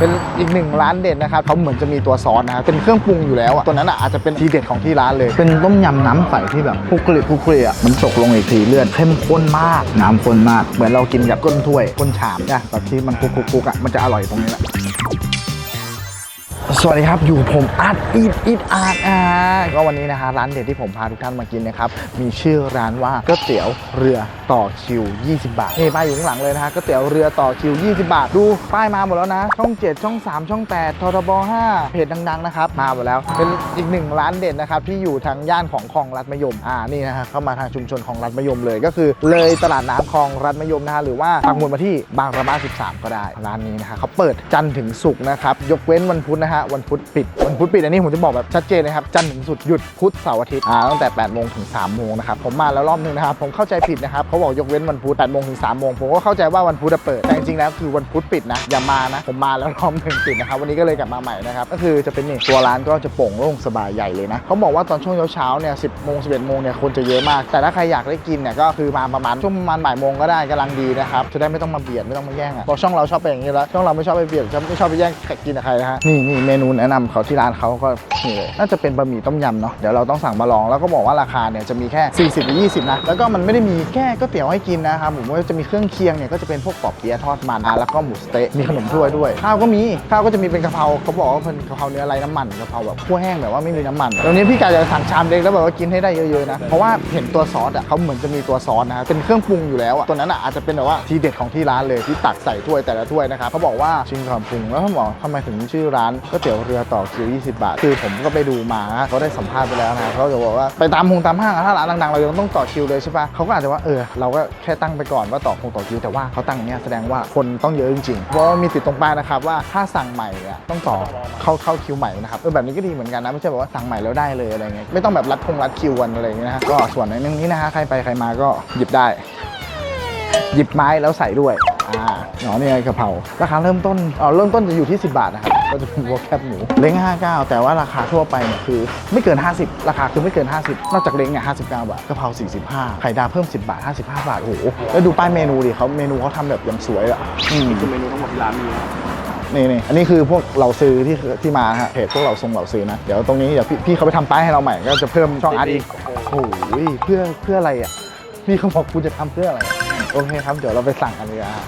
เป็นอีกหนึ่งร้านเด็ดนะครับเขาเหมือนจะมีตัวซอสนะครับเป็นเครื่องปรุงอยู่แล้วอะตัวนั้นอะอาจจะเป็นทีเด็ดของที่ร้านเลย เป็นต้มยำน้ำใสที่แบบคลุกคลิกคลุกคลิกอะมันตกลงอีกทีเลือดเข้มข้นมากน้ำข้นมาก เหมือนเรากินกับก้นถ้วยก้นชามนะแบบที่มันคลุกคลุกคลุกอะมันจะอร่อยตรงนี้แหละ สวัสดีครับ อยู่ผมอาร์ตอีทอีทอาร์ตอ่าก็วันนี้นะฮะร้านเด็ดที่ผมพาทุกท่านมากินนะครับ มีชื่อร้านว่าก๋วยเตี๋ยวเรือต่อคิว 20 บาทนี่ป้ายอยู่ข้างหลังเลยนะฮะก๋วยเตี๋ยวเรือต่อคิว 20 บาท ดูป้ายมาหมดแล้วนะ ช่อง 7 ช่อง 3 ช่อง 8ททบ 5 เพจดังๆนะครับ มาหมดแล้ว เป็นอีกหนึ่งร้านเด็ดนะครับ ที่อยู่ทางย่านของคลองรัดมะยม อ่านี่นะฮะเข้ามาทางชุมชนของรัดมะยมเลย ก็คือเลยตลาดน้ำคลองรัดมะยมนะฮะหรือว่าปักหมุดมาที่บางระมา13 ก็ได้ร้านนี้นะฮะเขาเปิดจันทร์ถึงศุกร์นะครับยกเว้นวันพุธนะฮะวันพุธปิด วันพุธปิดอันนี้ผมจะบอกแบบชัดเจนนะครับจันทร์ถึงศุกร์หยุดพุธเสาร์อาทิตย์อ่าตั้งแต่8โมงถึง3โมงนะครับผมมาแล้วรอบนึงนะครับผมเข้าใจผิดนะครับเขาบอกยกเว้นวันพุธ8โมงถึง3โมงผมก็เข้าใจว่าวันพุธจะเปิดแต่จริงๆแล้วคือวันพุธปิดนะอย่ามานะผมมาแล้วรอบนึงปิดนะครับวันนี้ก็เลยกลับมาใหม่นะครับก็คือจะเป็นนี่ตัวร้านก็จะโป่งโล่งสบายใหญ่เลยนะเขาบอกว่าตอนช่วงเช้าๆเนี่ย10โมง11โมงเนี่ยคนจะเยอะมาก แต่ถ้าใครอยากได้กินเนี่ยก็คือมาประมาณช่วงประมาณบ่ายโมงก็ได้กำลังดีนะครับจะได้ไม่ต้องมาเบียดไม่ต้องมาแย่งอะเพราะช่องเราชอบไปอย่างนี้แล้วช่องเราไม่ชอบไปเบียดไม่ชอบไปแย่งกินกับใครนะฮะนี่นี่เมนูแนะนำเขาที่ร้านเขาก็นี่เลยน่าจะเป็นบะหมี่ต้มยำเนาะเดี๋ยวเราต้องสั่งมาลองแล้วก็บอกว่าราคาเนี่ยจะมีแค่ 40หรือ20นะแล้วก็มันไม่ได้มีแค่ก๋วยเตี๋ยวให้กินนะครับผมว่าจะมีเครื่องเคียงเนี่ยก็จะเป็นพวกปอเปี๊ยะทอดมันแล้วก็หมูสเต๊ะมีขนมถ้วยด้วยข้าวก็มีข้าวก็จะมีเป็นกะเพราเขาบอกว่าเป็นกะเพราเนื้อไรน้ำมันกะเพราแบบคั่วแห้งแบบว่าไม่มีน้ำมันตรงนี้พี่กาจะสั่งชามเล็กแล้วแบบว่ากินให้ได้เยอะๆนะเพราะว่าเห็นตัวซอสอะเขาเหมือนจะมีตัวซอสนะเป็นเครื่องปรุงอยู่แล้วอะตัวนั้นอะอาจจะเป็นแบบว่าทีเด็ดของที่ร้านเลยที่ตักใส่ถ้วยแต่ละถ้วยนะครับเขาบอกว่าชิงก่อนปรุงแล้วเขาบอกทำไมถึงชื่อร้านก๋วยเตี๋ยวเรือต่อคิว 20 บาท คือผมก็ไปดูมาเขาได้สัมภาษณ์ไปแล้วนะเขาจะบอกว่าไปตามหงตามห้างอะถ้าร้านดังๆเรายังต้องต่อคิวเลยใช่ปะเขาก็อาจจะว่าเออเราก็แค่ตั้งไปก่อนว่าต่อคงต่อคิวแต่ว่าเขาตั้งเนี้ยแสดงว่าคนต้องเยอะจริงๆเพราะมีติดตรงป้ายนะครับว่าถ้าสั่งใหม่เนี่ยต้องต่อเข้าเข้าคิวใหม่นะครับเออแบบนี้ก็ดีเหมือนกันนะไม่ใช่แบบว่าสั่งใหม่แล้วได้เลยอะไรเงี้ยไม่ต้องแบบรัดคงรัดคิวกันอะไรเงี้ยนะก็ส่วนในนึงนี้นะฮะใครไปใครมาก็หยิบได้ หยิบไม้แล้วใส่ด้วยอ่าเนาะนี่ไงกะเพราราคาเริ่มต้นอ๋อเริ่มต้นจะอยู่ที่ 10 บาทนะครับ ก็จะเป็นวัวแคบหมู เล้ง59 แต่ว่าราคาทั่วไปเนี่ยคือไม่เกิน 50 ราคาคือไม่เกิน 50 นอกจากเล้งเนี่ย59 บาทกะเพรา45 ไข่ดาวเพิ่ม 10 บาท 55 บาท โอ้โห แล้วดูป้ายเมนูดิเขาเมนูเขาทำแบบอย่างสวยอะอืม คือเมนูทั้งหมดที่ร้านมีนะนี่นี่อันนี้คือพวกเราซื้อที่ที่มาฮะเพจพวกเราทรงเราซื้อนะ เดี๋ยวตรงนี้เดี๋ยวพี่พี่เขาไปทำป้ายให้เราใหม่ก็จะเพิ่มช่องอาร์ตอีกโอ้ยเพื่อเพื่ออะไรอะพี่เขาบอกคุณจะทำเพื่ออะไร โอเคครับ เดี๋ยวเราไปสั่งกันเลยอะ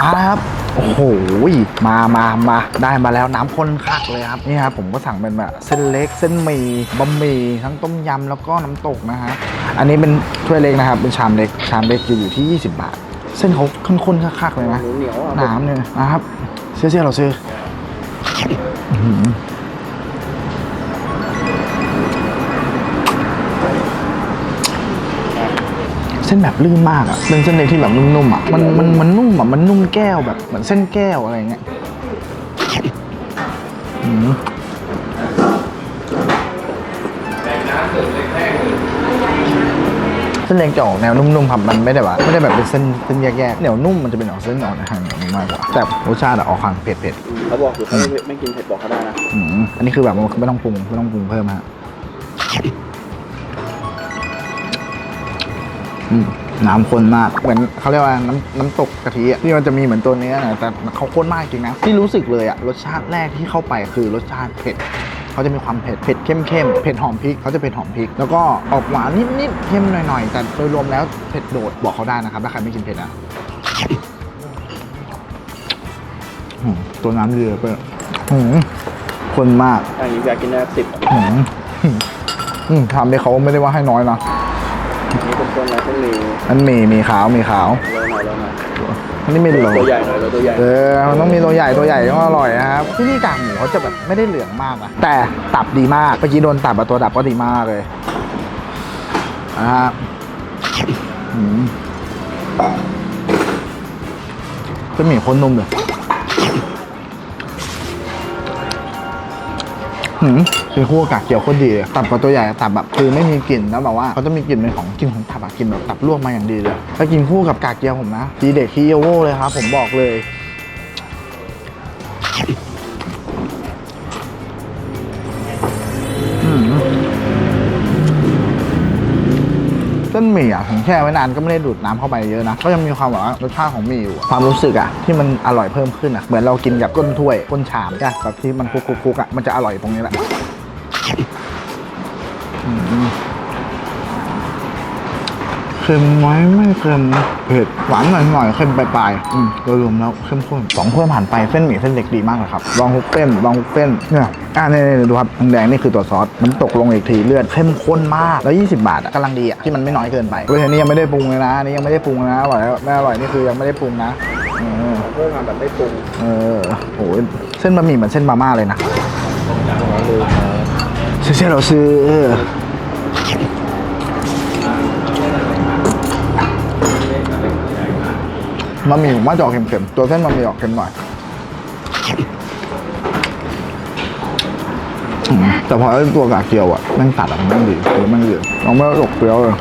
มาแล้วครับ โอ้โห มามามา ได้มาแล้วน้ำข้นคักเลยครับ นี่ครับผมก็สั่งเป็นแบบเส้นเล็ก เส้นหมี่บะหมี่ทั้งต้มยำแล้วก็น้ำตกนะฮะ อันนี้เป็นถ้วยเล็กนะครับ เป็นชามเล็ก ชามเล็กจะอยู่ที่ 20 บาท เส้นเขาข้นๆคักๆเลยนะหมูเหนียวอะน้ำเนี่ยนะครับเชื่อเชื่อเราซื้อ ส้นแบบลื่นมากอะเป็นเส้นเล็กที่แบบนุ่มๆอะมันมันมันนุ่มอะมันนุ่มแก้วแบบเหมือนเส้นแก้วอะไรเงี้ยอื้อหือเส้นเล็กจะออกแนวนุ่มๆครับมันไม่ได้แบบไม่ได้แบบเป็นเส้นเส้นแยกๆเหนียวนุ่มมันจะเป็นออกเส้นออกทางเหนียวนุ่มมากกว่าแต่รสชาติอะออกทางเผ็ดๆเขาบอกอยู่เขาไม่ไม่กินเผ็ดบอกเขาได้นะอืมอันนี้คือแบบไม่ต้องปรุงไม่ต้องปรุงเพิ่มฮะ น้ำข้นมาก เหมือนเขาเรียกว่าน้ำน้ำตกกะทิอะที่มันจะมีเหมือนตัวเนื้อนะแต่เขาข้นมากจริงนะที่รู้สึกเลยอะรสชาติแรกที่เข้าไปคือรสชาติเผ็ดเขาจะมีความเผ็ด เผ็ดเข้มเข้มๆเผ็ดหอมพริกเขาจะเผ็ดหอมพริก แล้วก็ออกหวานนิดนิดๆเค็มหน่อยๆ แต่โดยรวมแล้วเผ็ดโดดบอกเขาได้นะครับถ้าใครไม่กินเผ็ดอะอืมตัวน้ำเรือเปล่าอืมข้นมากอันนี้อยากกินได้สิบอืมอืมทำเนี่ยเขาไม่ได้ว่าให้น้อยนะ นี่เป็นต้นอะไรต้นหมีอันมีมีขาวมีขาวโรยหน่อยโรยหน่อยอันนี้ไม่เหลืองตัวใหญ่หน่อยตัวใหญ่เออมันต้องมีตัวใหญ่ตัวใหญ่ต้องอร่อยนะครับที่นี่กากหมูเขาจะแบบไม่ได้เหลืองมากนะแต่ตับดีมากเมื่อกี้โดนตับอะตัวดับก็ดีมากเลยอ่าอืมเป็นหมี่โคนนุ่มเลย หืมคือคั่วกากเกี๊ยวโคตรดีเลยตับกับตัวใหญ่ตับแบบคือไม่มีกลิ่นแล้วแบบว่าเขาจะมีกลิ่นเป็นของกลิ่นของตับอะกลิ่นแบบตับลวกมาอย่างดีเลยถ้ากินคู่กับกากเกี๊ยวผมนะดีเด็ดทีเอโวเลยครับผมบอกเลย ผมแช่ไว้นานก็ไม่ได้ดูดน้ำเข้าไปเยอะนะ ก็ยังมีความแบบว่ารสชาติของหมี่อยู่อะความรู้สึกอะที่มันอร่อยเพิ่มขึ้นอะเหมือนเรากินกับก้นถ้วยก้นชามใช่ปะแบบที่มันคุกๆๆอะมันจะอร่อยตรงนี้แหละ ค็มไหมไม่เค็มเผ็ดหวานหน่อยๆเค็มปลายๆอืมโดยรวมแล้วเข้มข้นสองถ้วยผ่านไปเส้นหมี่เส้นเล็กดีมากเลยครับลองทุกเส้นลองทุกเส้นเนี่ยอ่านี่ๆดูครับแดงๆนี่คือตัวซอสมันตกลงอีกทีเลือดเข้มข้นมากแล้ว 20 บาทอะกำลังดีอะที่มันไม่น้อยเกินไปเว้ยอันนี้ยังไม่ได้ปรุงเลยนะอันนี้ยังไม่ได้ปรุงนะอร่อยแล้วไม่อร่อยนี่คือยังไม่ได้ปรุงนะเออเพิ่มมาแบบไม่ปรุงเออโอ้ยเส้นบะหมี่เหมือนเส้นมาม่าเลยนะขอลืมเชี่ยเราซื้อ บะหมี่ผมว่าจะออกเค็มๆ ตัวเส้นบะหมี่ออกเค็มหน่อยอืมแต่พอไอ้ตัวกากเกียวอะแม่งตัดอะมันแม่งดีหรือแม่งดีลองไม่ตกเปรี้ยวเลย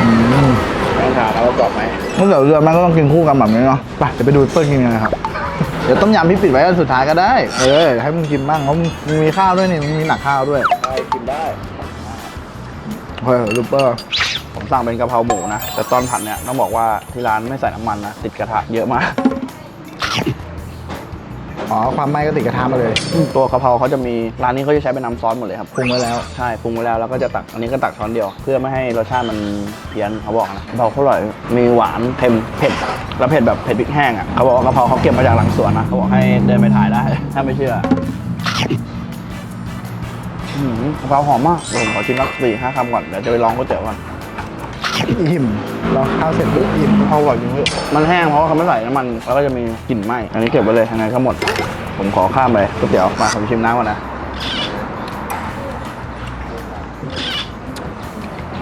อืมต้องทานแล้วกรอบไหมเมื่อเดี๋ยวเรือมันก็ต้องกินคู่กันแบบนี้เนาะไปเดี๋ยวไปดูเปิ้ลกินกันนะครับ เดี๋ยวต้มยำพี่ปิดไว้อันสุดท้ายก็ได้ เออให้มึงกินบ้างเพราะมึงมึงมีข้าวด้วยนี่มึงมีหนักข้าวด้วยได้กินได้เฮ้ยลูเปอร์ผม สั่งเป็นกะเพราหมูนะ แต่ตอนผัดเนี่ยต้องบอกว่าที่ร้านไม่ใส่น้ำมันนะติดกระทะเยอะมาก อ๋อ ความไหม้ก็ติดกระทะมาเลย ตัวกะเพราเขาจะมีร้านนี้เขาจะใช้เป็นน้ำซอสหมดเลยครับปรุงไว้แล้ว ใช่ปรุงไว้แล้วแล้วก็จะตักอันนี้ก็ตักช้อนเดียว เพื่อไม่ให้รสชาติมันเพี้ยนเขาบอกนะกะเพราเขาอร่อยมีหวานเค็มเผ็ดแล้วเผ็ดแบบเผ็ดพริกแห้งอะเขาบอกว่ากะเพราเขาเก็บมาจากหลังสวนนะเขาบอกให้เดินไปถ่ายได้ ถ้าไม่เชื่ออื้อหือกะเพราหอมมากเดี๋ยวผมขอชิมสักสี่ห้าคำก่อนเดี๋ยวจะไปลองก๋วยเตี๋ยวก่อน อิ่มเราข้าวเสร็จปุ๊บอิ่มเพราอร่อยจริงมันแห้งเพราะว่าเขาไม่ใส่น้ำมันแล้วก็จะมีกลิ่นไหม้อันนี้เก็บไว้เลยยังไงก็หมด ผมขอข้ามไปก๋วยเตี๋ยวมาผมชิมน้ำก่อนนะ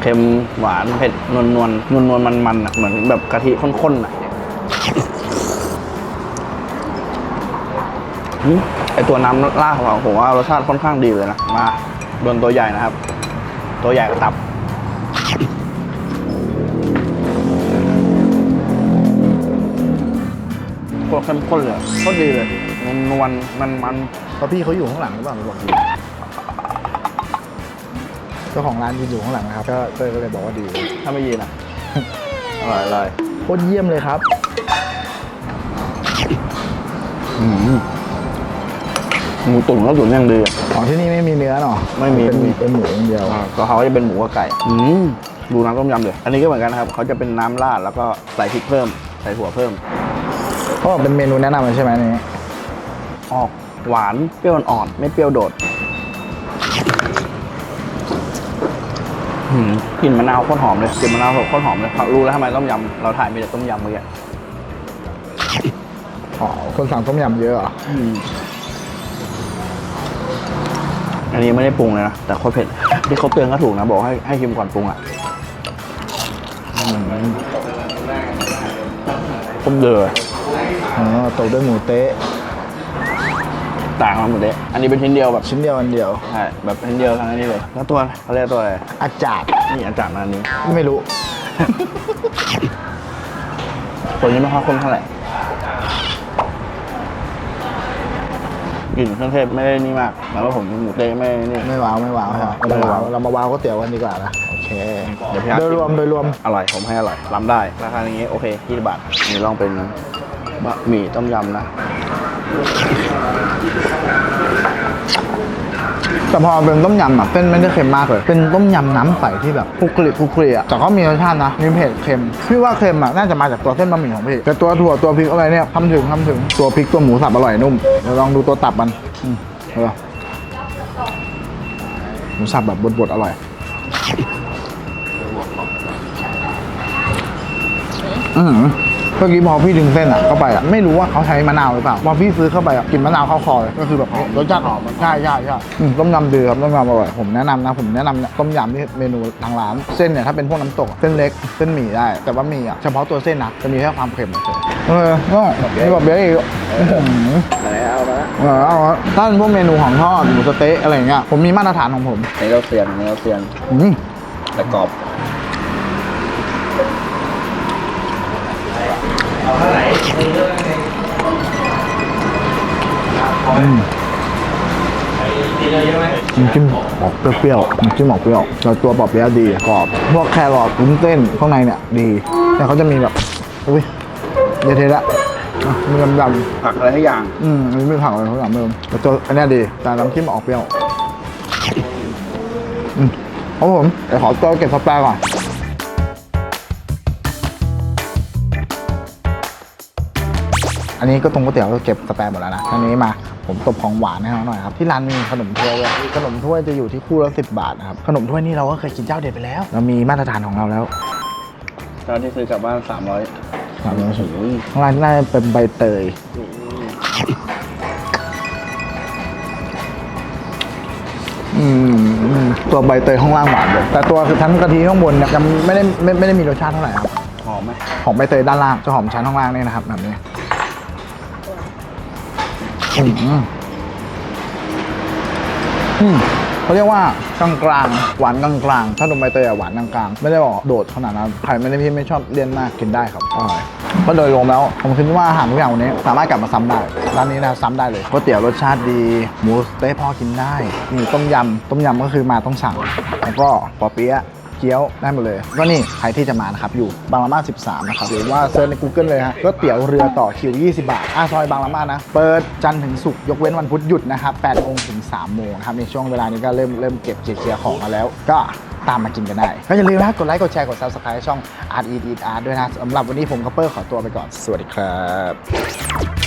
เค็มหวานเผ็ดนวลนวลนวลนวลมันมันอะเหมือนแบบกะทิข้นๆอะไอตัวน้ำล่าของเราผมว่ารสชาติค่อนข้างดีเลยนะมาโดนตัวใหญ่นะครับ ตัวใหญ่กับตับ ตรเข้มข้นเลยโคตรดีเลยนวลนวลมันมันเพราะพี่เขาอยู่ข้างหลังหรือเปล่าไม่บอกดีเจ้าของร้านยืนอยู่ข้างหลังนะครับก็เต้ยก็เลยบอกว่าดีถ้าไม่ยีนะอร่อยอร่อยโคตรเยี่ยมเลยครับอืมหมูตุ๋นก็ตุ๋นอย่างดีอะอ๋อที่นี่ไม่มีเนื้อเนาะไม่มีเป็นเป็นหมูอย่างเดียวอ่าก็เขาจะเป็นหมูกับไก่อืมดูน้ำต้มยำเลยอันนี้ก็เหมือนกันนะครับเขาจะเป็นน้ำราดแล้วก็ใส่พริกเพิ่ม ใส่ถั่วเพิ่ม เขาบอกเป็นเมนูแนะนำเลยใช่ไหมอันนี้ออกหวานเปรี้ยวอ่อนๆไม่เปรี้ยวโดดหืมกลิ่นมะนาวโคตรหอมเลยกลิ่นมะนาวโคตรหอมเลยรู้แล้วทำไมต้มยำเราถ่ายมีแต่ต้มยำเมื่อกี้อ๋อคนสั่งต้มยำเยอะเหรออืมอันนี้ไม่ได้ปรุงเลยนะแต่โคตรเผ็ดที่เขาเตือนก็ถูกนะบอกให้ให้ชิมก่อนปรุงอะต้มเดือ อ๋อตกด้วยหมูเต๊ะต่างกันหมดเลยอันนี้เป็นชิ้นเดียวแบบชิ้นเดียวอันเดียว ใช่แบบชิ้นเดียวทั้งนั้นนี่เลย แล้วตัวเขาเรียกตัวอะไร อาจารย์นี่อาจารย์อันนี้ ไม่รู้ ตัวนี้ไม่ค่อยข้นเท่าไหร่กลิ่นเครื่องเทศไม่ได้นี่มาก แล้วก็ผมหมูเต้ไม่นี่ ไม่ว้าวไม่ว้าวครับไม่ว้าวเรามาว้าวก๋วยเตี๋ยวกันดีกว่านะโอเคเดี๋ยวพี่อาร์ตโดยรวมโดยรวมอร่อยผมให้อร่อยรับได้ราคาอย่างงี้โอเค20บาทนี่ลองเป็น บะหมี่ต้มยำนะแต่พอเป็นต้มยำอะเส้นไม่ได้เค็มมากเลย เป็นต้มยำน้ำใสที่แบบคลุกคลิกคลุกคลิอะแต่ก็มีรสชาตินะมีเผ็ดเค็มพี่ว่าเค็มอะน่าจะมาจากตัวเส้นบะหมี่ของพี่แต่ตัวถั่วตัวพริกอะไรเนี่ยทำถึงทำถึงตัวพริกตัวหมูสับอร่อยนุ่มเดี๋ยวลองดูตัวตับมันอืมเออหมูสับแบบบดๆอร่อยอืม เมื่อกี้พอพี่ดึงเส้นอะเข้าไปอะไม่รู้ว่าเขาใช้มะนาวหรือเปล่าพอพี่ซื้อเข้าไปอะกลินมะนาวเข้าคอเลยก็คือแบบรสชาติหอมใช่ใช่ใช่อืมต้มยำดีครับต้มยำอร่อยผมแนะนำนะผมแนะนำเนี่ยต้มยำที่เมนูทางร้านเส้นเนี่ยถ้าเป็นพวกน้ำตกอะเส้นเล็กเส้นหมี่ได้ แต่ว่าหมี่อะเฉพาะตัวเส้นนะจะมีแค่ความเค็มเฉยๆเออก็มีแบบเบี้ยอีกอื้อหือไหนเอามาละเออเอาละถ้าเป็นพวกเมนูของทอดหมูสะเต๊ะอะไรอย่างเงี้ยผมมีมาตรฐานของผมอันนี้เราเซียนอันนี้เราเซียนอืมแต่กรอบ อืมน้ำจิ้มออกเปรี้ยวๆน้ำจิ้มออกเปรี้ยวแล้วตัวปอบเปี๊ยะดีกรอบ พวกแครอทวุ้นเส้นข้างในเนี่ยดี แต่เขาจะมีแบบ อุ้ยเดี๋ยวเทละอะมีดำผักอะไรทุกอย่าง ๆอืมอันนี้ไม่ผักอะไรเขาอย่างเดิมแต่ตัวอันเนี้ยดี แต่น้ำจิ้มออกเปรี้ยว อืมครับผมเดี๋ยวขอตัวเก็บสแปรก่อน อันนี้ก็ตรงก๋วยเตี๋ยวก็เก็บสแปรหมดแล้วนะอันนี้มาผมตบของหวานให้เขาหน่อยครับ ที่ร้านมีขนมถ้วยด้วยขนมถ้วยจะอยู่ที่คู่ละสิบบาทนะครับ ขนมถ้วยนี่เราก็เคยกินเจ้าเด็ดไปแล้ว เรามีมาตรฐานของเราแล้วตอนที่ซื้อกลับบ้าน300สามร้อยสิบโอ้ยข้างล่างน่าจะเป็นใบเตยอืมอืมตัวใบเตยข้างล่างหวานเลยแต่ตัวคือชั้นกะทิข้างบนเนี่ยยังไม่ได้ไม่ไม่ได้มีรสชาติเท่าไหร่ครับหอมไหมหอมใบเตยด้านล่างจะหอมชั้นข้างล่างเนี่ยนะครับแบบนี้อืมอืม เขาเรียกว่ากลางกลางๆหวานกลางกลางๆถ้านมใบเตยอะหวานกลางกลางๆไม่ได้บอกโดดขนาดนั้นใครไม่ได้พี่ไม่ชอบเลี่ยนมากกินได้ครับอร่อยก็โดยรวมแล้วผมคิดว่าอาหารทุกอย่างวันนี้ สามารถกลับมาซ้ำได้ร้านนี้นะซ้ำได้เลยก๋วยเตี๋ยวรสชาติดี หมูสเต๊ะพอกินได้มีต้มยำต้มยำก็คือมาต้องสั่ง แล้วก็ปอเปี๊ยะ เกี๊ยวได้หมดเลย ก็นี่ใครที่จะมานะครับอยู่บางละมา13นะครับหรือว่าเซิร์ชใน Google เลยฮะก็เตี๋ยวเรือต่อคิว 20 บาทอาซอยบางละมานะ เปิดจันทร์ถึงศุกร์ยกเว้นวันพุธหยุดนะครับ8โมงถึง3โมงครับในช่วงเวลานี้ก็เริ่มเริ่มเก็บเคลียร์ของมาแล้ว ก็ตามมากินกันได้ ก็อย่าลืมนะกดไลค์กดแชร์กด Subscribe ช่อง Art Eat Eat Art ด้วยนะสำหรับวันนี้ผมกับเปอร์ขอตัวไปก่อนสวัสดีครับ